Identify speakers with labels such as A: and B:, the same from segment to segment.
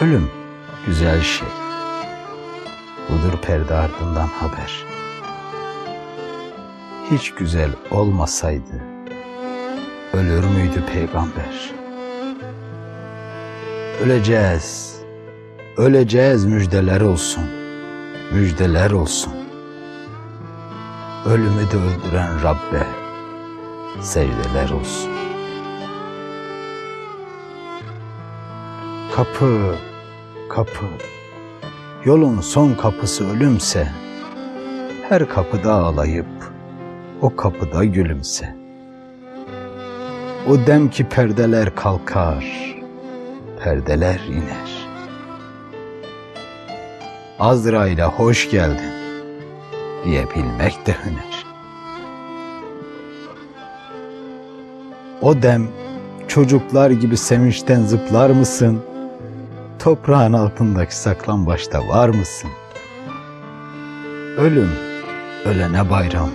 A: Ölüm güzel şey. Budur perde ardından haber. Hiç güzel olmasaydı ölür müydü peygamber? Öleceğiz, öleceğiz müjdeler olsun, müjdeler olsun. Ölümü de öldüren Rabbe secdeler olsun. Kapı, kapı, yolun son kapısı ölümse, her kapıda ağlayıp, o kapıda gülümse. O dem ki perdeler kalkar, perdeler iner. Azrail'e hoş geldin diyebilmek de hüner. O dem çocuklar gibi sevinçten zıplar mısın? Toprağın altındaki saklambaçta var mısın? Ölüm, ölene bayram.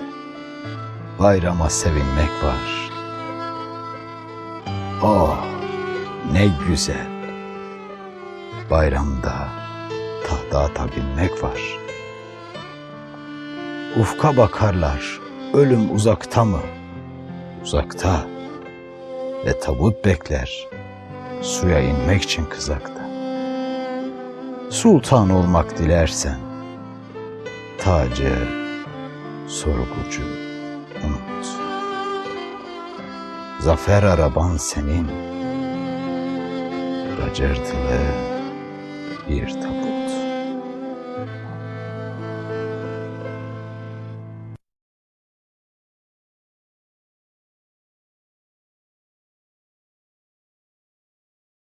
A: Bayrama sevinmek var. Oh, ne güzel. Bayramda tahta atabilmek var. Ufka bakarlar, ölüm uzakta mı? Uzakta. Ve tabut bekler, suya inmek için kızakta. Sultan olmak dilersen, tacı, sorgucu unut. Zafer araban senin, bacırtılı bir tabut.